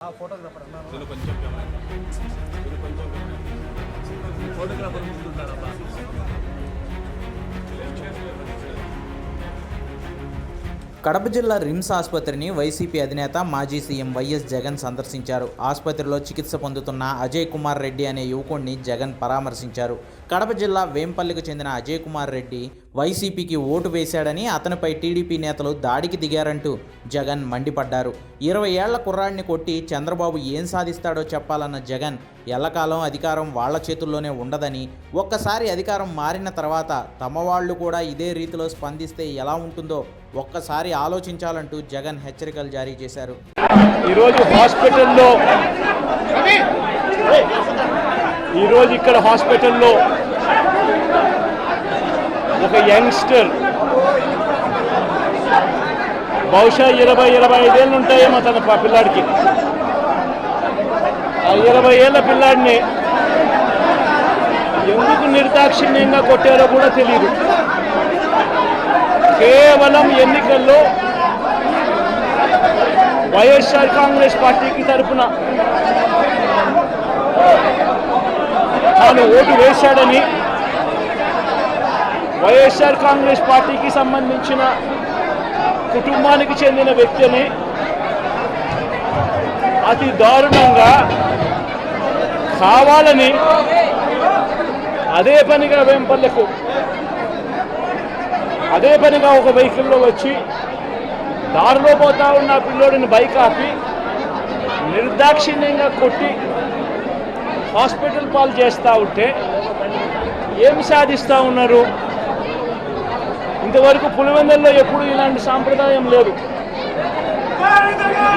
Photographer అన్నారు కొంచెం కొంచెం. ఫోటోగ్రాఫర్. కడప జిల్లా రిమ్స్ ఆసుపత్రిని వైసీపీ అధినేత మాజీ సీఎం వైఎస్ జగన్ సందర్శించారు. ఆసుపత్రిలో చికిత్స పొందుతున్న అజయ్ కుమార్ రెడ్డి అనే యువకుడిని జగన్ పరామర్శించారు. కడప జిల్లా వేంపల్లికి చెందిన అజయ్ కుమార్ రెడ్డి వైసీపీకి ఓటు వేశాడని అతనిపై టీడీపీ నేతలు దాడికి దిగారంటూ జగన్ మండిపడ్డారు. ఇరవై ఏళ్ళ కుర్రాడిని కొట్టి చంద్రబాబు ఏం సాధిస్తాడో చెప్పాలన్న జగన్ ఎల్లకాలం అధికారం వాళ్ళ చేతుల్లోనే ఉండదని ఒక్కసారి అధికారం మారిన తర్వాత తమ వాళ్ళు కూడా ఇదే రీతిలో స్పందిస్తే ఎలా ఉంటుందో ఒక్కసారి ఆలోచించాలంటూ జగన్ హెచ్చరికలు జారీ చేశారు. ఈరోజు హాస్పిటల్లో ఈరోజు ఇక్కడ హాస్పిటల్లో ఒక యంగ్స్టర్. బహుశా ఇరవై ఇరవై ఐదేళ్ళు ఉంటాయేమో తన పిల్లాడికి. ఆ ఇరవై ఏళ్ళ పిల్లాడిని ఎందుకు నిర్దాక్షిణ్యంగా కొట్టారో కూడా తెలియదు కేవలం ఎన్నికల్లో వైఎస్ఆర్ కాంగ్రెస్ పార్టీకి తరపున తాను ఓటు వేశాడని వైఎస్ఆర్ కాంగ్రెస్ పార్టీకి సంబంధించిన కుటుంబానికి చెందిన వ్యక్తిని అతి దారుణంగా కావాలని అదే పనిగా వెంపల్లకు అదే పనిగా ఒక వెహికల్లో వచ్చి దారిలో పోతా ఉన్న పిల్లోడిని బైక్ ఆపి నిర్దాక్షిణ్యంగా కొట్టి హాస్పిటల్ పాలు చేస్తూ ఉంటే ఏం సాధిస్తూ ఉన్నారు? ఇంతవరకు పులివెందుల్లో ఎప్పుడు ఇలాంటి సాంప్రదాయం లేదు.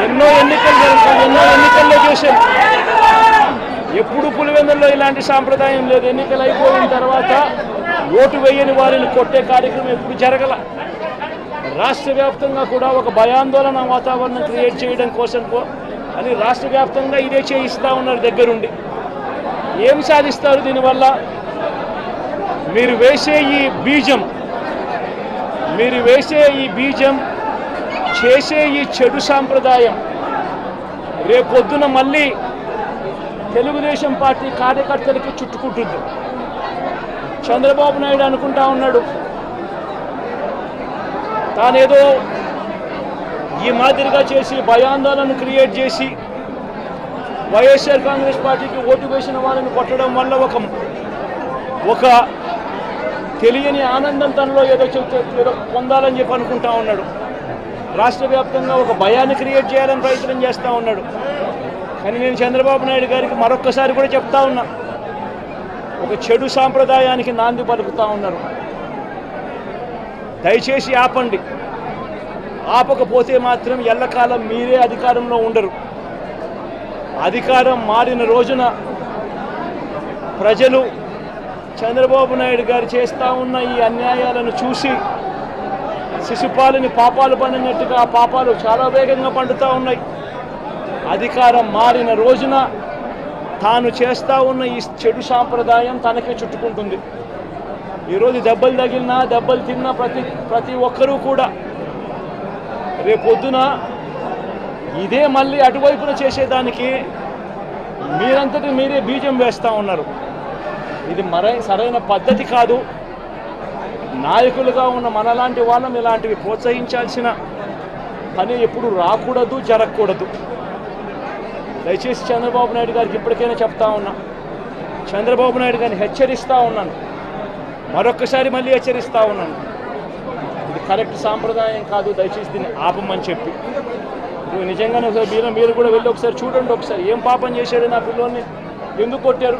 ఎన్నో ఎన్నికలు జరుగుతాయి ఎన్నో ఎన్నికల్లో చేశారు. ఎప్పుడు పులివెందుల్లో ఇలాంటి సాంప్రదాయం లేదు. ఎన్నికలు అయిపోయిన తర్వాత ఓటు వేయని వారిని కొట్టే కార్యక్రమం ఎప్పుడు జరగల. రాష్ట్ర వ్యాప్తంగా కూడా ఒక భయాందోళన వాతావరణం క్రియేట్ చేయడం కోసం అని రాష్ట్ర వ్యాప్తంగా ఇదే చేయిస్తూ ఉన్నారు దగ్గరుండి. ఏం సాధిస్తారు దీనివల్ల? మీరు వేసే ఈ బీజం మీరు వేసే ఈ బీజం చేసే ఈ చెడు సాంప్రదాయం రేపొద్దున మళ్ళీ తెలుగుదేశం పార్టీ కార్యకర్తలకి చుట్టుకుంటుంది. చంద్రబాబు నాయుడు అనుకుంటా ఉన్నాడు. తానేదో ఈ మాదిరిగా చేసి భయాందోళన క్రియేట్ చేసి వైఎస్ఆర్ కాంగ్రెస్ పార్టీకి ఓటు వేసిన వాళ్ళని కొట్టడం వల్ల ఒక ఒక తెలియని ఆనందం తనలో ఏదో చెప్తే ఏదో పొందాలని చెప్పి అనుకుంటా ఉన్నాడు. రాష్ట్ర వ్యాప్తంగా ఒక భయాన్ని క్రియేట్ చేయాలని ప్రయత్నం చేస్తూ ఉన్నాడు. కానీ నేను చంద్రబాబు నాయుడు గారికి మరొక్కసారి కూడా చెప్తా ఉన్నా. ఒక చెడు సాంప్రదాయానికి నాంది పలుకుతా ఉన్నారు. దయచేసి ఆపండి. ఆపకపోతే మాత్రం ఎల్లకాలం మీరే అధికారంలో ఉండరు. అధికారం మారిన రోజున ప్రజలు చంద్రబాబు నాయుడు గారు చేస్తూ ఉన్న ఈ అన్యాయాలను చూసి శిశుపాలని పాపాలు పండినట్టుగా ఆ పాపాలు చాలా వేగంగా పండుతూ ఉన్నాయి. అధికారం మారిన రోజున తాను చేస్తూ ఉన్న ఈ చెడు సాంప్రదాయం తనకే చుట్టుకుంటుంది. ఈరోజు దెబ్బలు తగిలినా దెబ్బలు తిన్నా ప్రతి ప్రతి ఒక్కరూ కూడా రేపొద్దున ఇదే మళ్ళీ అటువైపున చేసేదానికి మీరంతటి మీరే బీజం వేస్తూ ఉన్నారు. ఇది మరై సరైన పద్ధతి కాదు. నాయకులుగా ఉన్న మనలాంటి వాళ్ళం ఇలాంటివి ప్రోత్సహించాల్సిన పని ఎప్పుడు రాకూడదు జరగకూడదు. దయచేసి చంద్రబాబు నాయుడు గారికి ఇప్పటికైనా చెప్తా ఉన్నా. చంద్రబాబు నాయుడు గారిని హెచ్చరిస్తూ ఉన్నాను. మరొక్కసారి మళ్ళీ హెచ్చరిస్తూ ఉన్నాను. ఇది కరెక్ట్ సాంప్రదాయం కాదు దయచేసి దీన్ని ఆపమని చెప్పి. ఇప్పుడు నిజంగానే ఒకసారి మీరు మీరు కూడా వెళ్ళి ఒకసారి చూడండి ఒకసారి. ఏం పాపం చేశాడు నా పిల్లోని ఎందుకు కొట్టారు?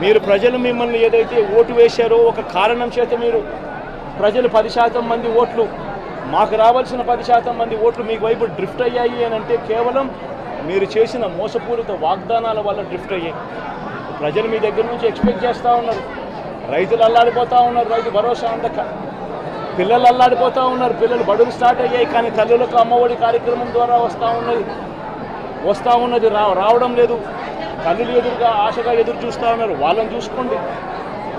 మీరు ప్రజలు మిమ్మల్ని ఏదైతే ఓటు వేశారో ఒక కారణం చేత మీరు ప్రజలు పది శాతం మంది ఓట్లు మాకు రావాల్సిన పది శాతం మంది ఓట్లు మీకు వైపు డ్రిఫ్ట్ అయ్యాయి అని అంటే కేవలం మీరు చేసిన మోసపూరిత వాగ్దానాల వల్ల డ్రిఫ్ట్ అయ్యాయి. ప్రజలు మీ దగ్గర నుంచి ఎక్స్పెక్ట్ చేస్తూ ఉన్నారు. రైతులు అల్లాడిపోతూ ఉన్నారు రైతు భరోసా అందక. పిల్లలు అల్లాడిపోతూ ఉన్నారు పిల్లలు బడులు స్టార్ట్ అయ్యాయి కానీ తల్లులకు అమ్మఒడి కార్యక్రమం ద్వారా వస్తూ ఉన్నది. వస్తూ ఉన్నది రా రావడం లేదు. తల్లులు ఎదురుగా ఆశగా ఎదురు చూస్తూ ఉన్నారు. వాళ్ళని చూసుకోండి.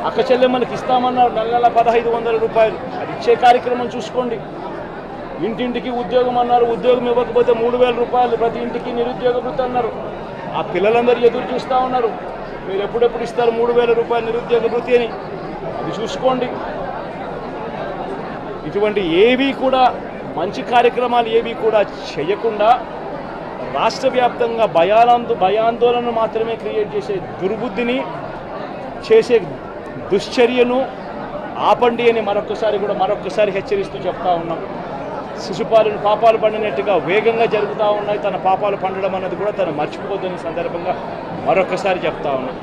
అక్క చెల్లెమ్మలకి ఇస్తామన్నారు నెల నెల పదహైదు వందల రూపాయలు. అది ఇచ్చే కార్యక్రమం చూసుకోండి. ఇంటింటికి ఉద్యోగం అన్నారు. ఉద్యోగం ఇవ్వకపోతే మూడు వేల రూపాయలు ప్రతి ఇంటికి నిరుద్యోగ వృత్తి అన్నారు. ఆ పిల్లలందరూ ఎదురు చూస్తూ ఉన్నారు. మీరు ఎప్పుడెప్పుడు ఇస్తారు మూడు వేల రూపాయలు నిరుద్యోగ వృత్తి అని? అది చూసుకోండి. ఇటువంటి ఏవి కూడా మంచి కార్యక్రమాలు ఏవి కూడా చేయకుండా రాష్ట్ర వ్యాప్తంగా భయాలందు భయాందోళన మాత్రమే క్రియేట్ చేసే దుర్బుద్ధిని చేసే దుశ్చర్యను ఆపండి అని మరొకసారి కూడా మరొకసారి హెచ్చరిస్తూ చెప్తా ఉన్నాం. శిశుపాలను పాపాలు పండినట్టుగా వేగంగా జరుగుతూ ఉన్నాయి. తన పాపాలు పండడం అన్నది కూడా తను మర్చిపోద్దని సందర్భంగా మరొకసారి చెప్తా ఉన్నాం.